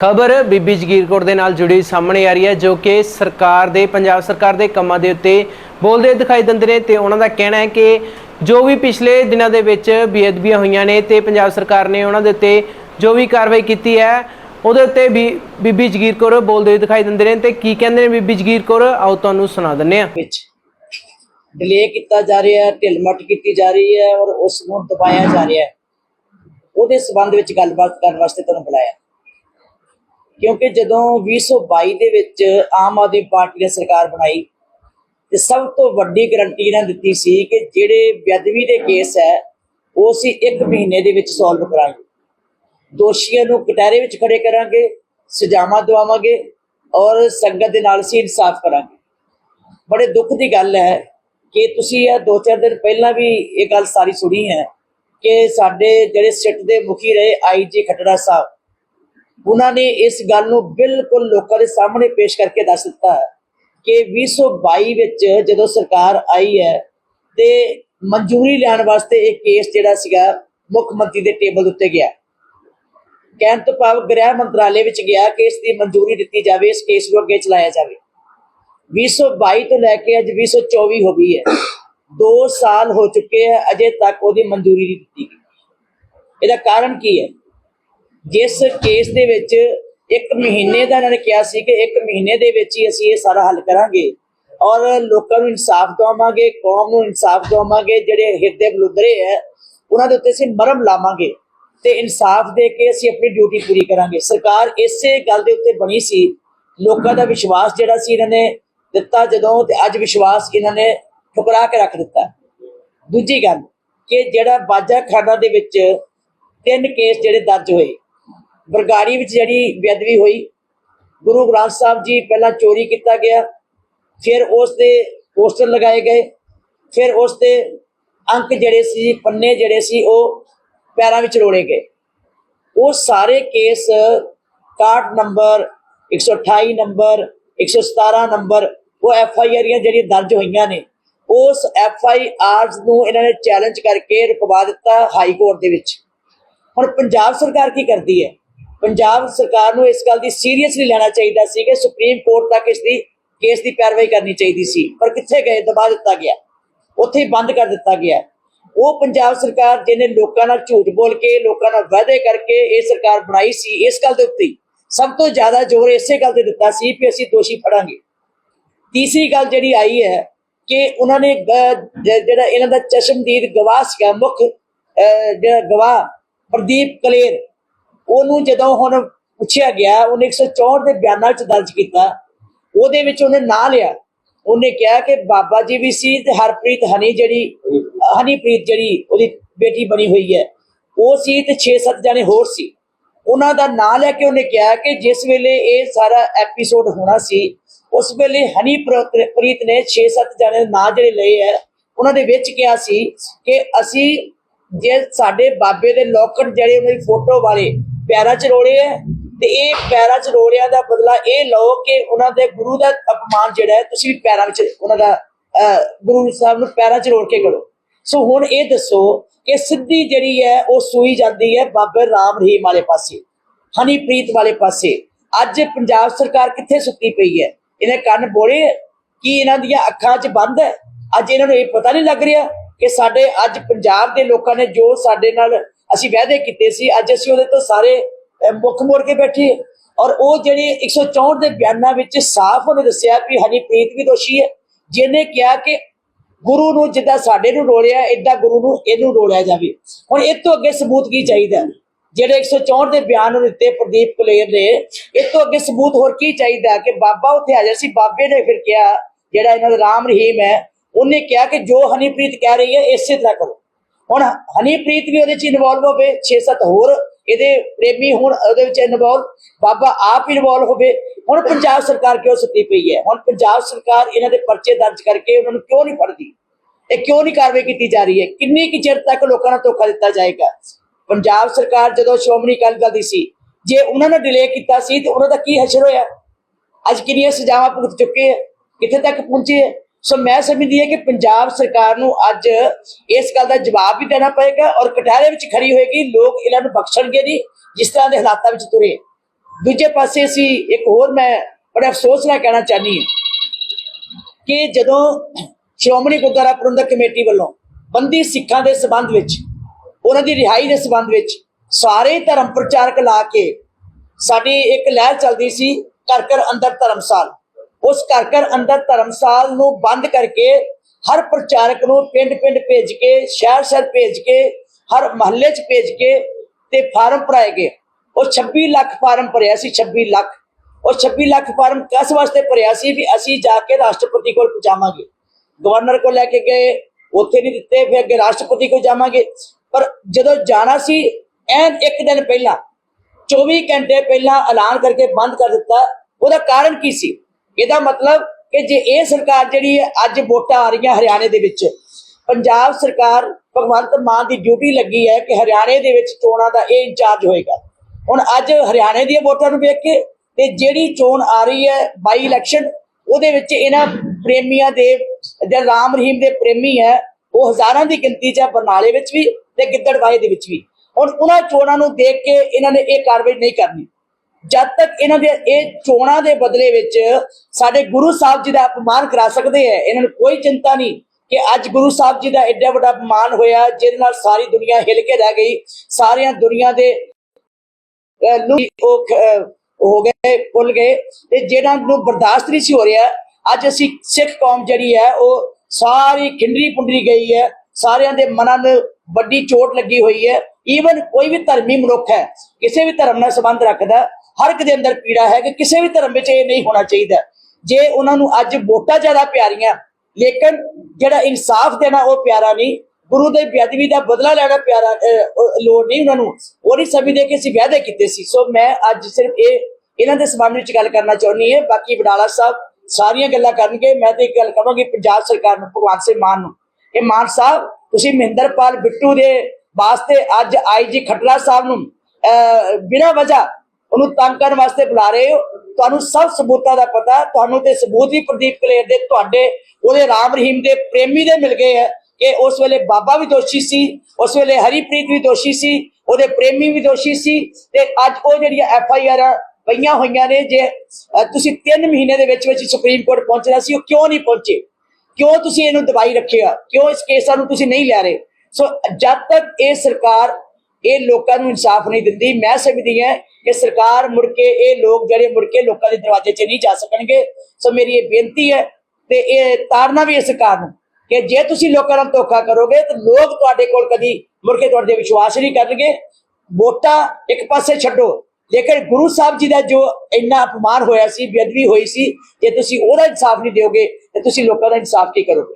ਖਬਰ ਬੀਬੀ ਜਗੀਰ ਦੇ ਨਾਲ ਜੁੜੀ ਸਾਹਮਣੇ ਆ ਰਹੀ ਹੈ, ਜੋ ਕਿ ਸਰਕਾਰ ਦੇ, ਪੰਜਾਬ ਸਰਕਾਰ ਦੇ ਕੰਮਾਂ ਦੇ ਉੱਤੇ ਬੋਲਦੇ ਦਿਖਾਈ ਦਿੰਦੇ ਨੇ ਤੇ ਉਹਨਾਂ ਦਾ ਕਹਿਣਾ ਹੈ ਕਿ ਜੋ ਵੀ ਪਿਛਲੇ ਦਿਨਾਂ ਦੇ ਵਿੱਚ ਬੇਅਦਬੀਆਂ ਹੋਈਆਂ ਨੇ ਤੇ ਪੰਜਾਬ ਸਰਕਾਰ ਨੇ ਉਹਨਾਂ ਦੇ ਉੱਤੇ ਜੋ ਵੀ ਕਾਰਵਾਈ ਕੀਤੀ ਹੈ, ਉਹਦੇ ਉੱਤੇ ਵੀ ਬੀਬੀ ਜਗੀਰ ਬੋਲਦੇ ਹੋਏ ਦਿਖਾਈ ਦਿੰਦੇ ਨੇ ਤੇ ਕੀ ਕਹਿੰਦੇ ਨੇ ਬੀਬੀ ਜਗੀਰ ਆਓ ਤੁਹਾਨੂੰ ਸੁਣਾ ਦਿੰਨੇ ਆ ਵਿੱਚ ਡਿਲੇ ਕੀਤਾ ਜਾ ਰਿਹਾ ਹੈ ਢਿਲਮਟ ਕੀਤੀ ਜਾ ਰਹੀ ਹੈ ਔਰ ਉਸ ਨੂੰ ਦਬਾਇਆ ਜਾ ਰਿਹਾ ਹੈ। ਉਹਦੇ ਸਬੰਧ ਵਿੱਚ ਗੱਲਬਾਤ ਕਰਨ ਵਾਸਤੇ ਤੁਹਾਨੂੰ ਬੁਲਾਇਆ। ਕਿਉਂਕਿ ਜਦੋਂ 2022 ਦੇ ਵਿੱਚ ਆਮ ਆਦਮੀ ਪਾਰਟੀ ਨੇ ਸਰਕਾਰ ਬਣਾਈ, ਤੇ ਸਭ ਤੋਂ ਵੱਡੀ ਗਰੰਟੀ ਇਹਨਾਂ ਦਿੱਤੀ ਸੀ ਕਿ ਜਿਹੜੇ ਬੇਅਦਬੀ ਦੇ ਕੇਸ ਹੈ, ਉਹ ਅਸੀਂ 1 ਮਹੀਨੇ ਦੇ ਵਿੱਚ ਸੋਲਵ ਕਰਾਂਗੇ। ਦੋਸ਼ੀਆਂ ਨੂੰ ਕਟਹਿਰੇ ਵਿੱਚ ਖੜੇ ਕਰਾਂਗੇ, ਸਜ਼ਾਵਾਂ ਦਵਾਵਾਂਗੇ ਔਰ ਸੰਗਤ ਦੇ ਨਾਲ ਅਸੀਂ ਇਨਸਾਫ ਕਰਾਂਗੇ। ਬੜੇ ਦੁੱਖ ਦੀ ਗੱਲ ਹੈ ਕਿ ਤੁਸੀਂ ਇਹ ਦੋ ਚਾਰ ਦਿਨ ਪਹਿਲਾਂ ਵੀ ਇਹ ਗੱਲ ਸਾਰੀ ਸੁਣੀ ਹੈ ਕਿ ਸਾਡੇ ਜਿਹੜੇ ਸਿੱਟ ਦੇ ਮੁਖੀ ਰਹੇ ਆਈਜੀ ਖੱਟੜਾ ਸਾਹਿਬ ਉਹਨਾਂ ਨੇ ਇਸ ਗੱਲ ਨੂੰ ਬਿਲਕੁਲ ਲੋਕਾਂ ਦੇ ਸਾਹਮਣੇ ਪੇਸ਼ ਕਰਕੇ ਦੱਸ ਦਿੱਤਾ ਕਿ 2022 ਵਿੱਚ ਜਦੋਂ ਸਰਕਾਰ ਆਈ ਹੈ ਤੇ ਮਨਜ਼ੂਰੀ ਲੈਣ ਵਾਸਤੇ ਇਹ ਕੇਸ ਜਿਹੜਾ ਸੀਗਾ ਮੁੱਖ ਮੰਤਰੀ ਦੇ ਟੇਬਲ ਉੱਤੇ ਗਿਆ ਕਹਿਣ ਤੋਂ ਭਾਵ ਗ੍ਰਹਿ ਮੰਤਰਾਲੇ ਵਿੱਚ ਗਿਆ ਕਿ ਇਸ ਦੀ ਮਨਜ਼ੂਰੀ ਦਿੱਤੀ ਜਾਵੇ, ਇਸ ਕੇਸ ਨੂੰ ਅੱਗੇ ਚਲਾਇਆ ਜਾਵੇ। 2022 ਤੋਂ ਲੈ ਕੇ ਅੱਜ 2024 ਹੋ ਗਈ ਹੈ। 2 ਸਾਲ ਹੋ ਚੁੱਕੇ ਹੈ, ਅਜੇ ਤੱਕ ਉਹਦੀ ਮਨਜ਼ੂਰੀ ਨਹੀਂ ਦਿੱਤੀ ਗਈ। ਇਹਦਾ ਕਾਰਨ ਕੀ ਹੈ? ਜਿਸ ਕੇਸ ਦੇ ਵਿੱਚ ਇੱਕ ਮਹੀਨੇ ਦਾ ਇਹਨਾਂ ਨੇ ਕਿਹਾ ਸੀ ਕਿ ਇੱਕ ਮਹੀਨੇ ਦੇ ਵਿੱਚ ਹੀ ਅਸੀਂ ਇਹ ਸਾਰਾ ਹੱਲ ਕਰਾਂਗੇ ਔਰ ਲੋਕਾਂ ਨੂੰ ਇਨਸਾਫ ਦਵਾਵਾਂਗੇ, ਕੌਮ ਨੂੰ ਇਨਸਾਫ ਦਵਾਵਾਂਗੇ, ਜਿਹੜੇ ਹਿਰਦੇ ਬਲੁੱਦਰੇ ਹੈ, ਉਹਨਾਂ ਦੇ ਉੱਤੇ ਅਸੀਂ ਮਰਮ ਲਾਵਾਂਗੇ ਤੇ ਇਨਸਾਫ ਦੇ ਕੇ ਅਸੀਂ ਆਪਣੀ ਡਿਊਟੀ ਪੂਰੀ ਕਰਾਂਗੇ। ਸਰਕਾਰ ਇਸੇ ਗੱਲ ਦੇ ਉੱਤੇ ਬਣੀ ਸੀ, ਲੋਕਾਂ ਦਾ ਵਿਸ਼ਵਾਸ ਜਿਹੜਾ ਸੀ ਇਹਨਾਂ ਨੇ ਦਿੱਤਾ ਜਦੋਂ ਤੇ ਅੱਜ ਵਿਸ਼ਵਾਸ ਇਹਨਾਂ ਨੇ ਠੁਕਰਾ ਕੇ ਰੱਖ ਦਿੱਤਾ। ਦੂਜੀ ਗੱਲ ਕਿ ਜਿਹੜਾ ਬਾਜਾ ਖਾਨਾ ਦੇ ਵਿੱਚ ਤਿੰਨ ਕੇਸ ਜਿਹੜੇ ਦਰਜ ਹੋਏ ਬਰਗਾੜੀ ਵਿੱਚ ਜਿਹੜੀ ਬੇਅਦਬੀ ਹੋਈ, ਗੁਰੂ ਗ੍ਰੰਥ ਸਾਹਿਬ ਜੀ ਪਹਿਲਾਂ ਚੋਰੀ ਕੀਤਾ ਗਿਆ, ਫਿਰ ਉਸ ਦੇ ਪੋਸਟਰ ਲਗਾਏ ਗਏ, ਫਿਰ ਉਸ ਦੇ ਅੰਕ ਜਿਹੜੇ ਸੀ, ਪੰਨੇ ਜਿਹੜੇ ਸੀ, ਉਹ ਪੈਰਾਂ ਵਿੱਚ ਰੋੜੇ ਗਏ। ਉਹ ਸਾਰੇ ਕੇਸ 61 ਨੰਬਰ 128 ਨੰਬਰ 117 ਨੰਬਰ, ਉਹ ਐਫ ਆਈ ਆਰੀਆਂ ਜਿਹੜੀਆਂ ਦਰਜ ਹੋਈਆਂ ਨੇ, ਉਸ ਐਫ ਆਈ ਆਰ ਨੂੰ ਇਹਨਾਂ ਨੇ ਚੈਲੰਜ ਕਰਕੇ ਰੁਕਵਾ ਦਿੱਤਾ ਹਾਈ ਕੋਰਟ ਦੇ ਵਿੱਚ। ਹੁਣ ਪੰਜਾਬ ਸਰਕਾਰ ਕੀ ਕਰਦੀ ਹੈ? ਪੰਜਾਬ ਸਰਕਾਰ ਨੂੰ ਇਸ ਗੱਲ ਦੀ ਸੀਰੀਅਸਲੀ ਲੈਣਾ ਚਾਹੀਦਾ ਸੀ ਕਿ ਸੁਪਰੀਮ ਕੋਰਟ ਤੱਕ ਇਸ ਦੀ ਕੇਸ ਦੀ ਪੈਰਵਾਈ ਕਰਨੀ ਚਾਹੀਦੀ ਸੀ। ਪਰ ਕਿੱਥੇ ਗਏ? ਦਬਾ ਦਿੱਤਾ ਗਿਆ। ਉੱਥੇ ਹੀ ਬੰਦ ਕਰ ਦਿੱਤਾ ਗਿਆ। ਉਹ ਪੰਜਾਬ ਸਰਕਾਰ ਜਿਹਨੇ ਲੋਕਾਂ ਨਾਲ ਝੂਠ ਬੋਲ ਕੇ, ਲੋਕਾਂ ਨਾਲ ਵਾਅਦੇ ਕਰਕੇ ਇਹ ਸਰਕਾਰ ਬਣਾਈ ਸੀ, ਇਸ ਗੱਲ ਦੇ ਉੱਤੇ ਹੀ। ਸਭ ਤੋਂ ਜ਼ਿਆਦਾ ਜ਼ੋਰ ਇਸੇ ਗੱਲ ਤੇ ਦਿੱਤਾ ਸੀ ਕਿ ਅਸੀਂ ਦੋਸ਼ੀ ਫੜਾਂਗੇ। ਤੀਸਰੀ ਗੱਲ ਜਿਹੜੀ ਆਈ ਹੈ ਕਿ ਉਹਨਾਂ ਨੇ ਜਿਹੜਾ ਇਹਨਾਂ ਦਾ ਚਸ਼ਮਦੀਦ ਗਵਾਹ ਸੀਗਾ, ਮੁੱਖ ਜਿਹੜਾ ਗਵਾਹ, ਪ੍ਰਦੀਪ ਕਲੇਰ ਉਹਨੂੰ ਜਦੋਂ ਹੁਣ ਪੁੱਛਿਆ ਗਿਆ, ਉਹਨੇ 164 ਦੇ ਬਿਆਨਾਂ ਵਿੱਚ ਦਰਜ ਕੀਤਾ। ਉਹਦੇ ਵਿੱਚ ਉਹਨੇ ਨਾਂ ਲਿਆ। ਉਹਨੇ ਕਿਹਾ ਕਿ ਬਾਬਾ ਜੀ ਵੀ ਸੀ ਤੇ ਹਰਪ੍ਰੀਤ ਹਨੀ ਜਿਹੜੀ, ਹਨੀਪ੍ਰੀਤ ਜਿਹੜੀ ਉਹਦੀ ਬੇਟੀ ਬਣੀ ਹੋਈ ਹੈ, ਉਹ ਸੀ ਤੇ 6-7 ਜਾਣੇ ਹੋਰ ਸੀ। ਉਹਨਾਂ ਦਾ ਨਾਂ ਲੈ ਕੇ ਉਹਨੇ ਕਿਹਾ ਕਿ ਜਿਸ ਵੇਲੇ ਇਹ ਸਾਰਾ ਐਪੀਸੋਡ ਹੋਣਾ ਸੀ, ਉਸ ਵੇਲੇ ਹਨੀ ਪ੍ਰੀਤ ਨੇ 6-7 ਜਾਣੇ ਨਾਂ ਜਿਹੜੇ ਲਏ ਹੈ, ਉਹਨਾਂ ਦੇ ਵਿੱਚ ਕਿਹਾ ਸੀ ਕਿ ਅਸੀਂ ਜੇ ਸਾਡੇ ਬਾਬੇ ਦੇ ਲੋਕਟ ਜਿਹੜੇ ਉਹਨਾਂ ਦੀ ਫੋਟੋ ਵਾਲੇ ਪੈਰਾਂ 'ਚ ਰੋੜੇ ਹੈ ਤੇ ਇਹ ਪੈਰਾਂ 'ਚ ਰੋੜਿਆਂ ਦਾ ਬਦਲਾ ਇਹ ਲਓ ਕਿ ਉਹਨਾਂ ਦੇ ਗੁਰੂ ਦਾ ਅਪਮਾਨ ਜਿਹੜਾ ਹੈ, ਤੁਸੀਂ ਵੀ ਪੈਰਾਂ ਵਿੱਚ ਉਹਨਾਂ ਦਾ ਗੁਰੂ ਸਾਹਿਬ ਨੂੰ ਪੈਰਾਂ 'ਚ ਰੋੜ ਕੇ ਕਰੋ। ਸੋ ਹੁਣ ਇਹ ਦੱਸੋ ਕਿ ਸਿੱਧੀ ਜਿਹੜੀ ਹੈ, ਉਹ ਸੂਈ ਜਾਂਦੀ ਹੈ ਬਾਬੇ ਰਾਮ ਰਹੀਮ ਵਾਲੇ ਪਾਸੇ, ਹਨੀਪ੍ਰੀਤ ਵਾਲੇ ਪਾਸੇ। ਅੱਜ ਪੰਜਾਬ ਸਰਕਾਰ ਕਿੱਥੇ ਸੁੱਤੀ ਪਈ ਹੈ? ਇਹਨੇ ਕੰਨ ਬੋਲੇ ਹੈ? ਕੀ ਇਹਨਾਂ ਦੀਆਂ ਅੱਖਾਂ 'ਚ ਬੰਦ ਹੈ? ਅੱਜ ਇਹਨਾਂ ਨੂੰ ਇਹ ਪਤਾ ਨਹੀਂ ਲੱਗ ਰਿਹਾ ਕਿ ਸਾਡੇ ਅੱਜ ਪੰਜਾਬ ਦੇ ਲੋਕਾਂ ਨੇ ਜੋ ਸਾਡੇ ਨਾਲ ਅਸੀਂ ਵਾਅਦੇ ਕੀਤੇ ਸੀ, ਅੱਜ ਅਸੀਂ ਉਹਦੇ ਤੋਂ ਸਾਰੇ ਮੁੱਖ ਮੋੜ ਕੇ ਬੈਠੇ ਔਰ ਉਹ ਜਿਹੜੇ 164 ਦੇ ਬਿਆਨਾਂ ਵਿੱਚ ਸਾਫ਼ ਉਹਨੇ ਦੱਸਿਆ ਵੀ ਹਨੀਪ੍ਰੀਤ ਵੀ ਦੋਸ਼ੀ ਹੈ। ਜਿਹਨੇ ਕਿਹਾ ਕਿ ਗੁਰੂ ਨੂੰ ਜਿੱਦਾਂ ਸਾਡੇ ਨੂੰ ਰੋਲਿਆ, ਏਦਾਂ ਗੁਰੂ ਨੂੰ ਇਹਨੂੰ ਰੋਲਿਆ ਜਾਵੇ। ਹੁਣ ਇਹ ਤੋਂ ਅੱਗੇ ਸਬੂਤ ਕੀ ਚਾਹੀਦਾ? ਜਿਹੜੇ 164 ਦੇ ਬਿਆਨ ਨੂੰ ਦਿੱਤੇ ਪ੍ਰਦੀਪ ਕੁਲੇਰ ਨੇ, ਇਹ ਤੋਂ ਅੱਗੇ ਸਬੂਤ ਹੋਰ ਕੀ ਚਾਹੀਦਾ ਕਿ ਬਾਬਾ ਉੱਥੇ ਹਾਜ਼ਰ ਸੀ, ਬਾਬੇ ਨੇ ਫਿਰ ਕਿਹਾ, ਜਿਹੜਾ ਇਹਨਾਂ ਦਾ ਰਾਮ ਰਹੀਮ ਹੈ, ਉਹਨੇ ਕਿਹਾ ਕਿ ਜੋ ਹਨੀਪ੍ਰੀਤ ਕਹਿ ਰਹੀ ਹੈ, ਇਸੇ ਤਰ੍ਹਾਂ ਕਰੋ। ਹੁਣ ਹਨੀਪ੍ਰੀਤ ਵੀ ਉਹਦੇ ਚ ਇਨਵੋਲਵ ਹੋਵੇ 6-7 ਹੋਰ ਇਹਦੇ ਪ੍ਰੇਮੀ ਹੁਣ, ਉਹਦੇ ਵਿੱਚ ਇਨਵੋਲਵ ਬਾਬਾ ਆਪ ਇਨਵੋਲਵ ਹੋਵੇ। ਹੁਣ ਪੰਜਾਬ ਸਰਕਾਰ ਕਿਉਂ ਸੁੱਤੀ ਪਈ ਹੈ? ਹੁਣ ਪੰਜਾਬ ਸਰਕਾਰ ਇਹਨਾਂ ਦੇ ਪਰਚੇ ਦਰਜ ਕਰਕੇ ਉਹਨਾਂ ਨੂੰ ਕਿਉਂ ਨਹੀਂ ਫੜਦੀ? ਇਹ ਕਿਉਂ ਨਹੀਂ ਕਾਰਵਾਈ ਕੀਤੀ ਜਾ ਰਹੀ ਹੈ? ਕਿੰਨੀ ਕਿ ਚਿਰ ਤੱਕ ਲੋਕਾਂ ਨੂੰ ਧੋਖਾ ਦਿੱਤਾ ਜਾਏਗਾ? ਪੰਜਾਬ ਸਰਕਾਰ ਜਦੋਂ ਸ਼੍ਰੋਮਣੀ ਅਕਾਲੀ ਦਲ ਦੀ ਸੀ, ਜੇ ਉਹਨਾਂ ਨੇ ਡਿਲੇ ਕੀਤਾ ਸੀ, ਤੇ ਉਹਨਾਂ ਦਾ ਕੀ ਹਸ਼ਰ ਹੋਇਆ? ਅੱਜ ਕਿੰਨੀਆਂ ਸਜ਼ਾਵਾਂ ਭੁਗਤ ਚੁੱਕੇ ਹੈ ਕਿੱਥੇ ਤੱਕ ਪਹੁੰਚੇ ਹੈ ਸੋ ਮੈਂ ਸਮਝਦੀ ਹਾਂ ਕਿ ਪੰਜਾਬ ਸਰਕਾਰ ਨੂੰ ਅੱਜ ਇਸ ਗੱਲ ਦਾ ਜਵਾਬ ਵੀ ਦੇਣਾ ਪਏਗਾ ਔਰ ਕਟਹਿਰੇ ਵਿੱਚ ਖੜੀ ਹੋਏਗੀ, ਲੋਕ ਇਹਨਾਂ ਨੂੰ ਬਖਸ਼ਣਗੇ ਨਹੀਂ, ਜਿਸ ਤਰ੍ਹਾਂ ਦੇ ਹਾਲਾਤਾਂ ਵਿੱਚ ਤੁਰੇ। ਦੂਜੇ ਪਾਸੇ ਅਸੀਂ ਇੱਕ ਹੋਰ ਮੈਂ ਬੜਾ ਅਫਸੋਸ ਨਾਲ ਕਹਿਣਾ ਚਾਹਨੀ ਹਾਂ ਕਿ ਜਦੋਂ ਸ਼੍ਰੋਮਣੀ ਗੁਰਦੁਆਰਾ ਪ੍ਰਬੰਧਕ ਕਮੇਟੀ ਵੱਲੋਂ ਬੰਦੀ ਸਿੱਖਾਂ ਦੇ ਸਬੰਧ ਵਿੱਚ, ਉਹਨਾਂ ਦੀ ਰਿਹਾਈ ਦੇ ਸਬੰਧ ਵਿੱਚ ਸਾਰੇ ਧਰਮ ਪ੍ਰਚਾਰਕ ਲਾ ਕੇ ਸਾਡੀ ਇੱਕ ਲਹਿਰ ਚੱਲਦੀ ਸੀ, ਘਰ ਘਰ ਅੰਦਰ ਧਰਮਸਾਲ। ਉਸ ਘਰ ਘਰ ਅੰਦਰ ਧਰਮਸਾਲ ਨੂੰ ਬੰਦ ਕਰਕੇ ਹਰ ਪ੍ਰਚਾਰਕ ਨੂੰ ਪਿੰਡ ਪਿੰਡ ਭੇਜ ਕੇ, ਸ਼ਹਿਰ ਸ਼ਹਿਰ ਭੇਜ ਕੇ, ਹਰ ਮਹੱਲੇ 'ਚ ਭੇਜ ਕੇ ਤੇ ਫਾਰਮ ਭਰਾਏ ਗਏ। ਉਹ 26 ਲੱਖ ਫਾਰਮ ਭਰਿਆ ਸੀ 26 ਲੱਖ। ਉਹ 26 ਲੱਖ ਫਾਰਮ ਕਿਸ ਵਾਸਤੇ ਭਰਿਆ ਸੀ ਵੀ ਅਸੀਂ ਜਾ ਕੇ ਰਾਸ਼ਟਰਪਤੀ ਕੋਲ ਪਹੁੰਚਾਵਾਂਗੇ? ਗਵਰਨਰ ਕੋਲ ਲੈ ਕੇ ਗਏ, ਉੱਥੇ ਨਹੀਂ ਦਿੱਤੇ, ਫਿਰ ਅੱਗੇ ਰਾਸ਼ਟਰਪਤੀ ਕੋਲ ਜਾਵਾਂਗੇ। ਪਰ ਜਦੋਂ ਜਾਣਾ ਸੀ, ਐਨ ਇੱਕ ਦਿਨ ਪਹਿਲਾਂ 24 ਘੰਟੇ ਪਹਿਲਾਂ ਐਲਾਨ ਕਰਕੇ ਬੰਦ ਕਰ ਦਿੱਤਾ। ਉਹਦਾ ਕਾਰਨ ਕੀ ਸੀ? ਇਹਦਾ ਮਤਲਬ ਕਿ ਜੇ ਇਹ ਸਰਕਾਰ ਜਿਹੜੀ ਅੱਜ ਵੋਟਾਂ ਆ ਰਹੀਆਂ ਹਰਿਆਣੇ ਦੇ ਵਿੱਚ, ਪੰਜਾਬ ਸਰਕਾਰ ਭਗਵੰਤ ਮਾਨ ਦੀ ਡਿਊਟੀ ਲੱਗੀ ਹੈ ਕਿ ਹਰਿਆਣੇ ਦੇ ਵਿੱਚ ਚੋਣਾਂ ਦਾ ਇਹ ਇੰਚਾਰਜ ਹੋਏਗਾ। ਹੁਣ ਅੱਜ ਹਰਿਆਣੇ ਦੀਆਂ ਵੋਟਾਂ ਨੂੰ ਵੇਖ ਕੇ ਤੇ ਜਿਹੜੀ ਚੋਣ ਆ ਰਹੀ ਹੈ ਬਾਈ ਇਲੈਕਸ਼ਨ, ਉਹਦੇ ਵਿੱਚ ਇਹਨਾਂ ਪ੍ਰੇਮੀਆਂ ਦੇ ਜਿਹੜੇ ਰਾਮ ਰਹੀਮ ਦੇ ਪ੍ਰੇਮੀ ਹੈ, ਉਹ ਹਜ਼ਾਰਾਂ ਦੀ ਗਿਣਤੀ 'ਚ ਬਰਨਾਲੇ ਵਿੱਚ ਵੀ ਤੇ ਗਿੱਦੜਵਾਏ ਦੇ ਵਿੱਚ ਵੀ। ਹੁਣ ਉਹਨਾਂ ਚੋਣਾਂ ਨੂੰ ਦੇਖ ਕੇ ਇਹਨਾਂ ਨੇ ਇਹ ਕਾਰਵਾਈ ਨਹੀਂ ਕਰਨੀ। ਜਦ ਤੱਕ ਇਹਨਾਂ ਦੇ ਇਹ ਚੋਣਾਂ ਦੇ ਬਦਲੇ ਵਿੱਚ ਸਾਡੇ ਗੁਰੂ ਸਾਹਿਬ ਜੀ ਦਾ ਅਪਮਾਨ ਕਰਾ ਸਕਦੇ ਹੈ, ਇਹਨਾਂ ਨੂੰ ਕੋਈ ਚਿੰਤਾ ਨਹੀਂ ਕਿ ਅੱਜ ਗੁਰੂ ਸਾਹਿਬ ਜੀ ਦਾ ਐਡਾ ਵੱਡਾ ਅਪਮਾਨ ਹੋਇਆ, ਜਿਹਦੇ ਨਾਲ ਸਾਰੀ ਦੁਨੀਆ ਹਿਲ ਕੇ ਰਹਿ ਗਈ, ਸਾਰੀਆਂ ਦੁਨੀਆ ਦੇ, ਅਹ ਹੋ ਗਏ, ਭੁੱਲ ਗਏ, ਤੇ ਜਿਹਨਾਂ ਨੂੰ ਬਰਦਾਸ਼ਤ ਨਹੀਂ ਸੀ ਹੋ ਰਿਹਾ, ਅੱਜ ਅਸੀਂ ਸਿੱਖ ਕੌਮ ਜਿਹੜੀ ਹੈ, ਉਹ ਸਾਰੀ ਖਿੰਡਰੀ ਪੁੰਡਰੀ ਗਈ ਹੈ, ਸਾਰਿਆਂ ਦੇ ਮਨਾਂ ਨੂੰ ਵੱਡੀ ਚੋਟ ਲੱਗੀ ਹੋਈ ਹੈ ਈਵਨ ਕੋਈ ਵੀ ਧਰਮੀ ਮਨੁੱਖ ਹੈ, ਕਿਸੇ ਵੀ ਧਰਮ ਨਾਲ ਸੰਬੰਧ ਰੱਖਦਾ ਹਰ ਇੱਕ ਦੇ ਅੰਦਰ ਪੀੜਾ ਹੈ ਕਿ ਕਿਸੇ ਵੀ ਧਰਮ ਵਿੱਚ ਇਹ ਨਹੀਂ ਹੋਣਾ ਚਾਹੀਦਾ। ਜੇ ਉਹਨਾਂ ਨੂੰ ਅੱਜ ਵੋਟਾਂ ਜ਼ਿਆਦਾ ਪਿਆਰੀਆਂ ਲੇਕਿਨ ਜਿਹੜਾ ਇਨਸਾਫ ਦੇਣਾ ਉਹ ਪਿਆਰਾ ਨਹੀਂ ਗੁਰੂ ਦੇ ਬੇਅਦਬੀ ਦਾ ਬਦਲਾ ਲੈਣਾ ਪਿਆਰਾ ਲੋੜ ਨਹੀਂ ਉਹਨਾਂ ਨੂੰ ਉਹ ਨਹੀਂ ਸਮਝਦੇ ਕਿ ਅਸੀਂ ਵਾਅਦੇ ਕੀਤੇ ਸੀ। ਸੋ ਮੈਂ ਅੱਜ ਸਿਰਫ ਇਹ ਇਹਨਾਂ ਦੇ ਸੰਬੰਧ ਵਿੱਚ ਗੱਲ ਕਰਨਾ ਚਾਹੁੰਦੀ ਹੈ। ਬਾਕੀ ਬਡਾਲਾ ਸਾਹਿਬ ਸਾਰੀਆਂ ਗੱਲਾਂ ਕਰਨਗੇ। ਮੈਂ ਤੇ ਇੱਕ ਗੱਲ ਕਹਾਂਗੀ ਪੰਜਾਬ ਸਰਕਾਰ ਨੂੰ ਭਗਵਾਨ ਸਿੰਘ ਮਾਨ ਨੂੰ। ਇਹ ਮਾਨ ਸਾਹਿਬ ਤੁਸੀਂ ਮਹਿੰਦਰਪਾਲ ਬਿੱਟੂ ਦੇ ਵਾਸਤੇ ਅੱਜ ਆਈਜੀ ਖਟਲਾ ਸਾਹਿਬ ਨੂੰ ਅਹ, ਬਿਨਾਂ ਵਜ੍ਹਾ ਉਹਨੂੰ ਤੰਗ ਕਰਨ ਵਾਸਤੇ ਬੁਲਾ ਰਹੇ ਹੋ। ਤੁਹਾਨੂੰ ਸਭ ਸਬੂਤਾਂ ਦਾ ਪਤਾ, ਤੁਹਾਨੂੰ ਤੇ ਸਬੂਤ ਵੀ ਪ੍ਰਦੀਪ ਕਲੇਰ ਦੇ, ਤੁਹਾਡੇ, ਉਹਦੇ ਰਾਮ ਰਹੀਮ ਦੇ ਪ੍ਰੇਮੀ ਦੇ ਮਿਲ ਗਏ ਹੈ ਕਿ ਉਸ ਵੇਲੇ ਬਾਬਾ ਵੀ ਦੋਸ਼ੀ ਸੀ, ਉਸ ਵੇਲੇ ਹਰੀਪ੍ਰੀਤ ਵੀ ਦੋਸ਼ੀ ਸੀ, ਉਹਦੇ ਪ੍ਰੇਮੀ ਵੀ ਦੋਸ਼ੀ ਸੀ ਤੇ ਅੱਜ ਉਹ ਜਿਹੜੀਆਂ ਐਫ ਆਈ ਆਰ ਪਈਆਂ ਹੋਈਆਂ ਨੇ, ਜੇ ਤੁਸੀਂ 3 ਮਹੀਨੇ ਦੇ ਵਿੱਚ ਵਿੱਚ ਸੁਪਰੀਮ ਕੋਰਟ ਪਹੁੰਚਣਾ ਸੀ, ਉਹ ਕਿਉਂ ਨਹੀਂ ਪਹੁੰਚੇ? ਕਿਉਂ ਤੁਸੀਂ ਇਹਨੂੰ ਦਬਾਈ ਰੱਖਿਆ? ਕਿਉਂ ਇਸ ਕੇਸਾਂ ਨੂੰ ਤੁਸੀਂ ਨਹੀਂ ਲੈ ਰਹੇ? ਸੋ ਜਦ ਤੱਕ ਇਹ ਸਰਕਾਰ ਇਹ ਲੋਕਾਂ ਨੂੰ ਇਨਸਾਫ ਨਹੀਂ ਦਿੰਦੀ। ਮੈਂ ਸਮਝਦੀ ਹਾਂ ਕਿ ਸਰਕਾਰ ਮੁੜ ਕੇ ਇਹ ਲੋਕ ਜਿਹੜੇ ਮੁੜ ਕੇ ਲੋਕਾਂ ਦੇ ਦਰਵਾਜ਼ੇ 'ਚ ਨਹੀਂ ਜਾ ਸਕਣਗੇ। ਸੋ ਮੇਰੀ ਇਹ ਬੇਨਤੀ ਹੈ ਤੇ ਇਹ ਤਾਰਨਾ ਵੀ ਇਸ ਸਰਕਾਰ ਨੂੰ ਕਿ ਜੇ ਤੁਸੀਂ ਲੋਕਾਂ ਨਾਲ ਧੋਖਾ ਕਰੋਗੇ ਤਾਂ ਲੋਕ ਤੁਹਾਡੇ ਕੋਲ ਕਦੀ ਮੁੜ ਕੇ ਤੁਹਾਡੇ ਵਿਸ਼ਵਾਸ ਨਹੀਂ ਕਰਨਗੇ। ਵੋਟਾਂ ਇੱਕ ਪਾਸੇ ਛੱਡੋ। ਲੇਕਿਨ ਗੁਰੂ ਸਾਹਿਬ ਜੀ ਦਾ ਜੋ ਇੰਨਾ ਅਪਮਾਨ ਹੋਇਆ ਸੀ, ਬੇਅਦਬੀ ਹੋਈ ਸੀ, ਜੇ ਤੁਸੀਂ ਉਹਦਾ ਇਨਸਾਫ ਨਹੀਂ ਦਿਓਗੇ ਤੇ ਤੁਸੀਂ ਲੋਕਾਂ ਦਾ ਇਨਸਾਫ ਕੀ ਕਰੋਗੇ?